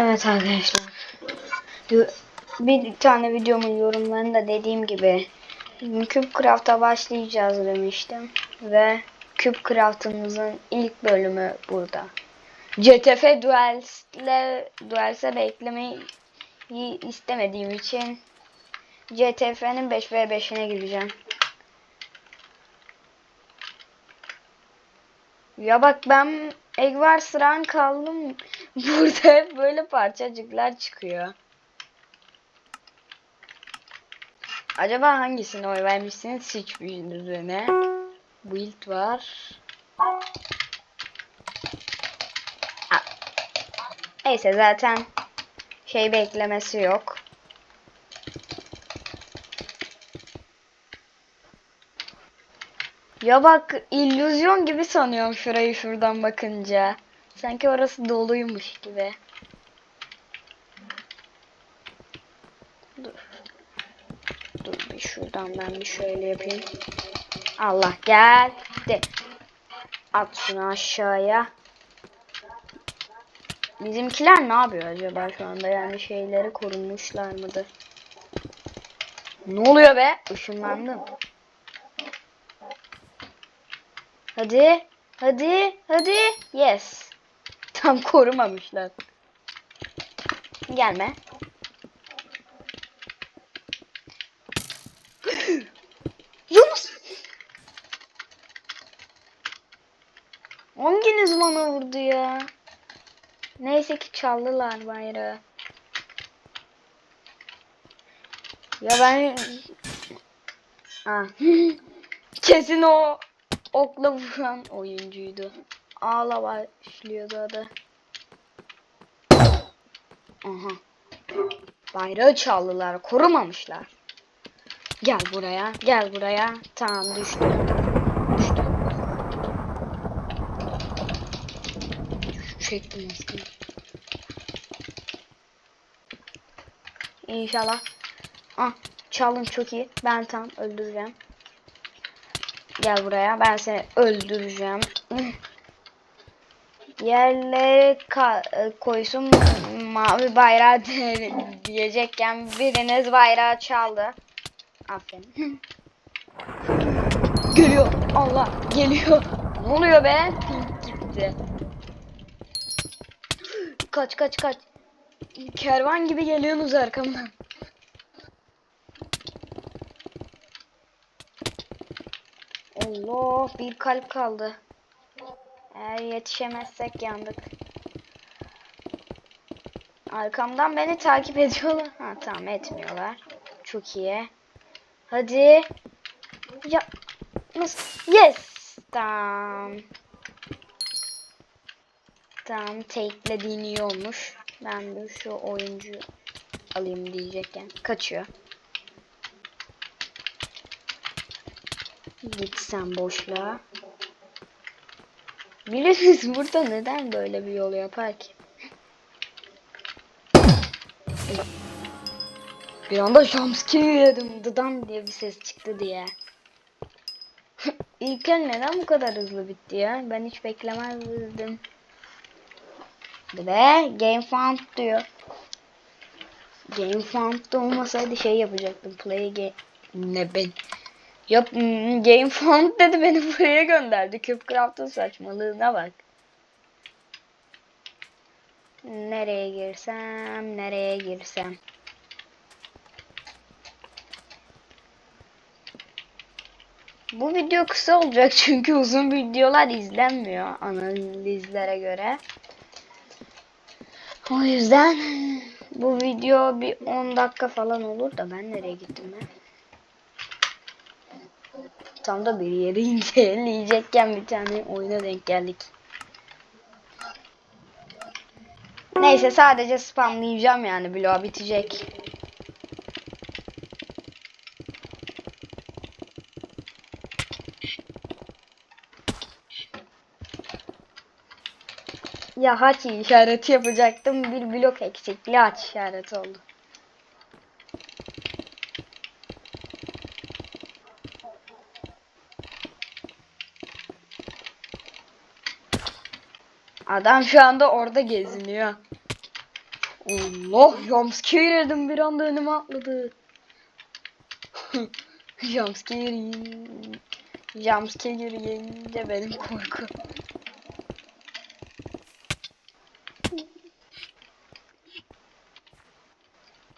Evet arkadaşlar. Bir tane videomun yorumlarında dediğim gibi Cupcraft'a başlayacağız demiştim. Ve Cupcraft'ımızın ilk bölümü burada. CTF Duels'le Duels'e beklemeyi istemediğim için CTF'nin 5v5'ine gireceğim. Ya bak ben Egvar sıran kaldım. Burada hep böyle parçacıklar çıkıyor. Acaba hangisine oy vermişsiniz hiçbirine? Build var. Ha. Neyse zaten şey beklemesi yok. Ya bak illüzyon gibi sanıyorum şurayı şuradan bakınca. Sanki orası doluymuş gibi. Dur. Dur bir şuradan ben bir şöyle yapayım. Allah geldi. At şunu aşağıya. Bizimkiler ne yapıyor acaba şu anda? Yani şeyleri korunmuşlar mıdır? Ne oluyor be? Işınlandım. Hadi. Hadi. Hadi. Yes. Tam korumamışlar. Gelme. Yunus. Hanginiz bana vurdu ya? Neyse ki çaldılar bayrağı. Ya ben... Ah. Kesin o okla vuran oyuncuydu. Ağla başlıyordu adı. Aha. Bayrağı çaldılar. Korumamışlar. Gel buraya. Gel buraya. Tamam düştü. Düştü. Çektim aslında. İnşallah. Ah çaldım çok iyi. Ben tam öldüreceğim. Gel buraya. Ben seni öldüreceğim. Yerlere koysun mavi bayrağı diyecekken biriniz bayrağı çaldı. Aferin. geliyor. Allah geliyor. Ne oluyor be? Pink gitti. Kaç kaç kaç. Kervan gibi geliyorsunuz arkamdan. Allah bir kalp kaldı. Eğer yetişemezsek yandık. Arkamdan beni takip ediyorlar. Ha tamam etmiyorlar. Çok iyi. Hadi. Ya? Yes. Tamam. Tamam takelediğin iyi olmuş. Ben bir şu oyuncu alayım diyecekken kaçıyor. Git sen boşluğa. Biriniz burada neden böyle bir yol yapar ki? Bir anda jumpscare yedim. Dıdan diye bir ses çıktı diye. İlkel neden bu kadar hızlı bitti ya? Ben hiç beklemezdim. De Game Found diyor. Game Found'da olmasaydı şey yapacaktım. Play game... Ne ben... Yap hmm, Game Found dedi beni buraya gönderdi. Cupcraft'ın saçmalığına bak. Nereye girsem, nereye girsem. Bu video kısa olacak çünkü uzun videolar izlenmiyor analizlere göre. O yüzden bu video bir 10 dakika falan olur da ben nereye gittim ben? Tam da bir yeri inceleyecekken bir tane oyuna denk geldik. Neyse sadece spamlayacağım yani bloğa bitecek. Ya haç işareti yapacaktım. Bir blok eksikliği haç işareti oldu. Adam şu anda orada geziniyor. Allah jumpscare yedim bir anda önüme atladı. jumpscare Jumpscare yiyince benim korku.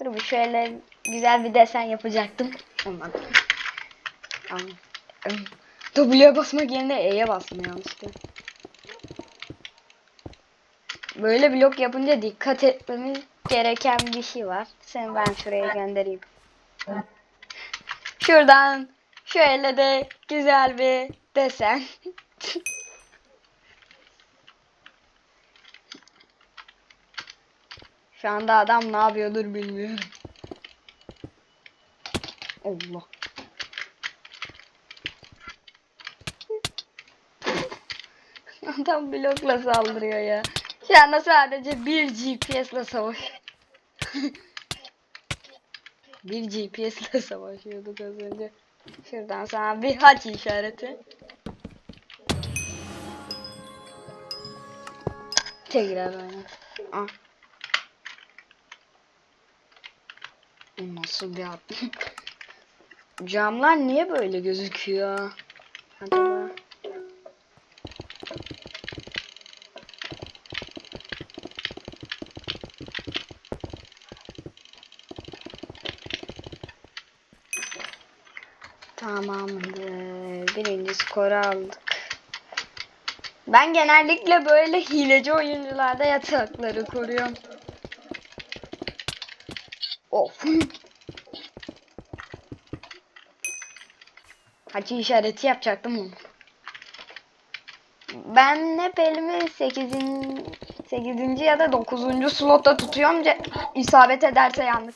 Dur bir şöyle güzel bir desen yapacaktım. Olmadı. W'ye basmak yerine E'ye bastım yanlışlıkla. Böyle blok yapınca dikkat etmemiz gereken bir şey var. Seni ben şuraya göndereyim. Şuradan şöyle de güzel bir desen. Şu anda adam ne yapıyordur bilmiyorum. Allah. Adam blokla saldırıyor ya. Şu anda sadece bir GPS'le savaş. bir GPS'le savaşıyorduk az önce. Şuradan sana bir haç işareti. Tekrar oyna. Ah. Nasıl bir at? Camlar niye böyle gözüküyor? Acaba? Tamamdır. Birinci skoru aldık. Ben genellikle böyle hileci oyuncularda yatakları koruyorum. Of. Hacı işareti yapacaktım onu. Ben hep elimi 8. 8. ya da 9. slotta tutuyorum. İsabet ederse yandık.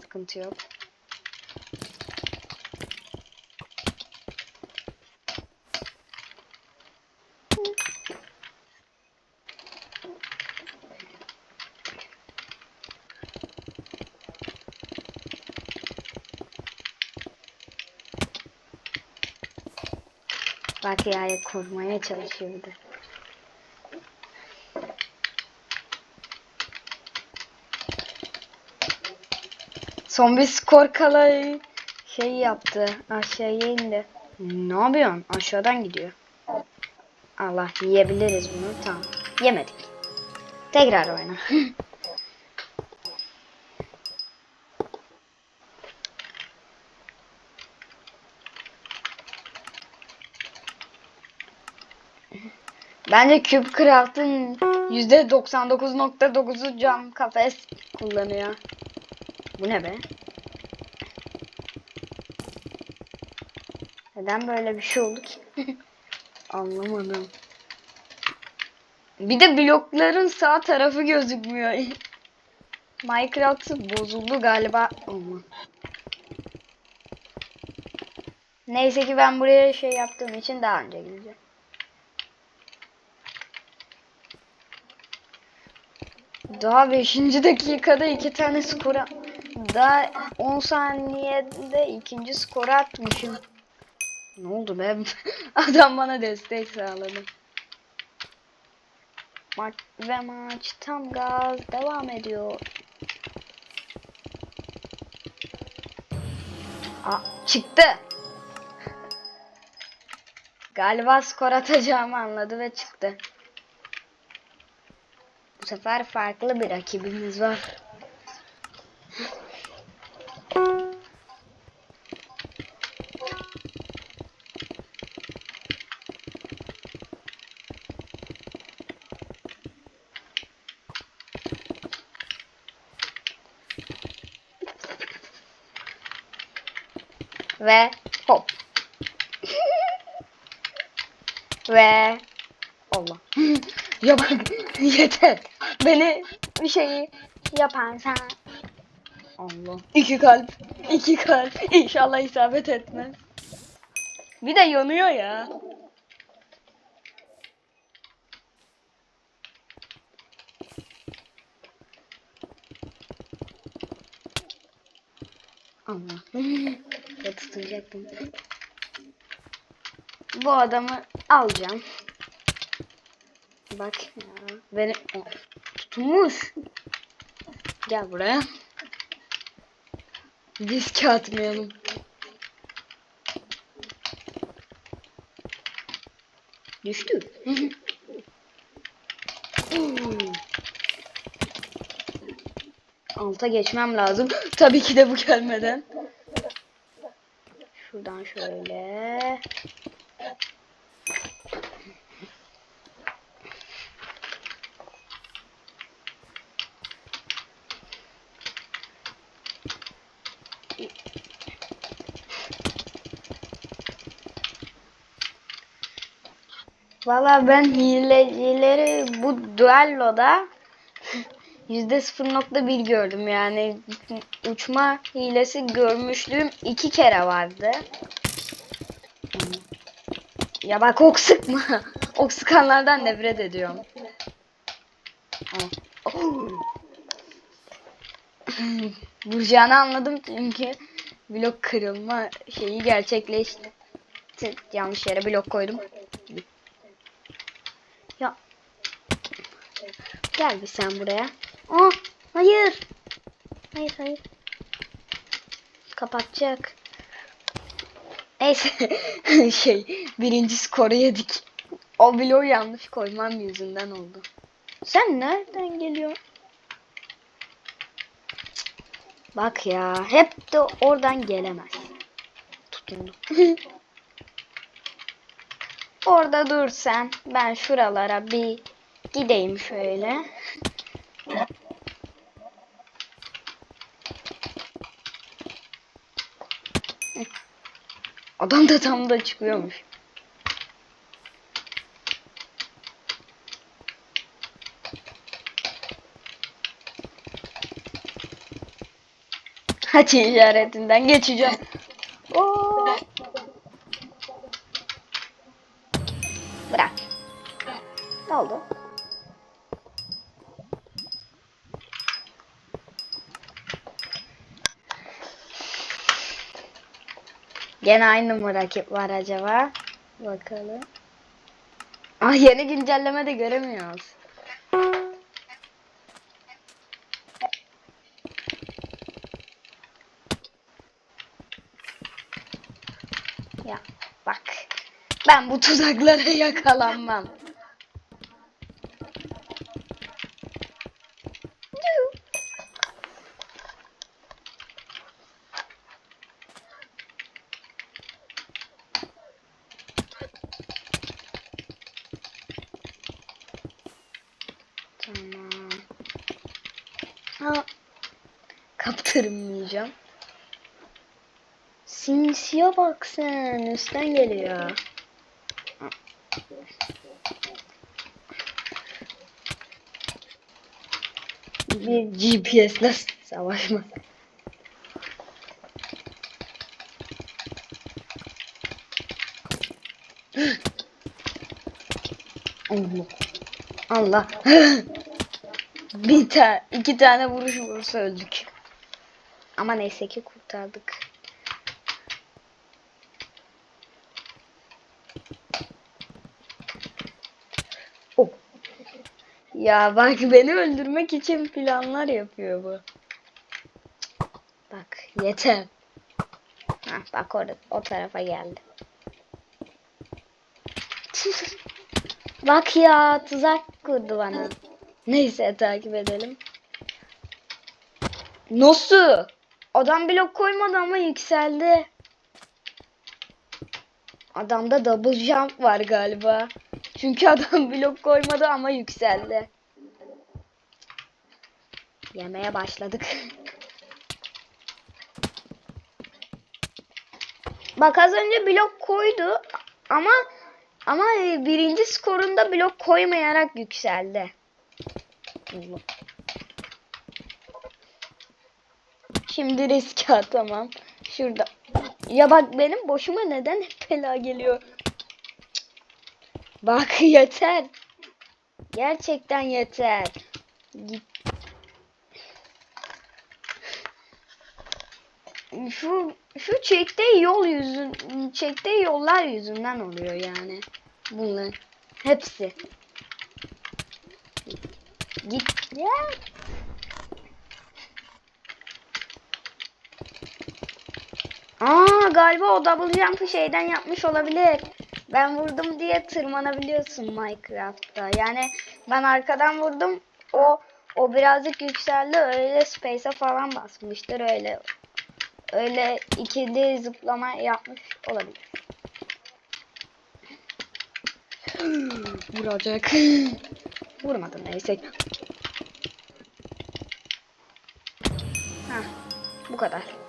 Sıkıntı yok. Bak ya korumaya çalışıyor bir de. Son bir skor kala şey yaptı. Aşağıya indi. Ne yapıyorsun? Aşağıdan gidiyor. Allah yiyebiliriz bunu. Tamam. Yemedik. Tekrar oyna. Bence CubeCraft'ın %99.9'u cam kafes kullanıyor. Bu ne be? Neden böyle bir şey oldu ki? Anlamadım. Bir de blokların sağ tarafı gözükmüyor. Minecraft bozuldu galiba. Aman. Neyse ki ben buraya şey yaptığım için daha önce gideceğim. Daha 5. dakikada iki tane skor Daha 10 saniyede ikinci skoru atmışım. Ne oldu be? Adam bana destek sağladı. Maç ve maç tam gaz devam ediyor. Aa, çıktı. Galiba skor atacağımı anladı ve çıktı. Bu sefer farklı bir rakibimiz var. Ve hop. Ve Allah. ya bak yeter. Beni bir şeyi yapan sen. Allah. İki kalp. iki kalp. İnşallah isabet etmez. Bir de yanıyor ya. Allah. Ya tutacaktım. Bu adamı alacağım. Bak ya. Beni... Tutmuş. Gel buraya. Riske atmayalım. Düştü. Alta geçmem lazım. Tabii ki de bu gelmeden. Şuradan şöyle. Valla ben hilecileri bu duelloda yüzde 0.1 gördüm yani uçma hilesi görmüşlüğüm iki kere vardı. Ya bak ok sıkma. ok sıkanlardan nefret ediyorum. Vuracağını anladım çünkü blok kırılma şeyi gerçekleşti. Yanlış yere blok koydum. Gel bir sen buraya. Aa, hayır. Hayır hayır. Kapatacak. Neyse. şey birinci skoru yedik. O bloğu yanlış koymam yüzünden oldu. Sen nereden geliyorsun? Bak ya hep de oradan gelemez. Tutundum. Orada dur sen. Ben şuralara bir gideyim şöyle. Adam da tam da çıkıyormuş. Hadi işaretinden geçeceğim. Gene aynı mı rakip var acaba? Bakalım. Ah yeni güncelleme de göremiyoruz. Ya bak. Ben bu tuzaklara yakalanmam. Tamam. Ha. Kaptırmayacağım. Sinsiye bak sen. Üstten geliyor. Bir GPS'le savaşmak. Allah. Allah. Bir tane, iki tane vuruş vursa öldük. Ama neyse ki kurtardık. Oh. Ya bak beni öldürmek için planlar yapıyor bu. Bak yeter. Ha, bak orada o tarafa geldi. bak ya tuzak kurdu bana. Neyse takip edelim. Nasıl? Adam blok koymadı ama yükseldi. Adamda double jump var galiba. Çünkü adam blok koymadı ama yükseldi. Yemeye başladık. Bak az önce blok koydu ama ama e, birinci skorunda blok koymayarak yükseldi. Şimdi riske atamam. Şurada. Ya bak benim boşuma neden hep bela geliyor? Bak yeter. Gerçekten yeter. Git. Şu şu çektiği yol yüzün çektiği yollar yüzünden oluyor yani. Bunlar hepsi. Git. Ya. Aa galiba o double jump'ı şeyden yapmış olabilir. Ben vurdum diye tırmanabiliyorsun Minecraft'ta. Yani ben arkadan vurdum. O o birazcık yükseldi. Öyle space'e falan basmıştır öyle. Öyle ikili zıplama yapmış olabilir. Vuracak. Vurmadım neyse. Ha, bu kadar.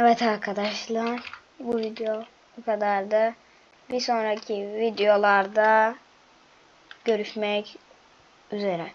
Evet arkadaşlar, bu video bu kadardı. Bir sonraki videolarda görüşmek üzere.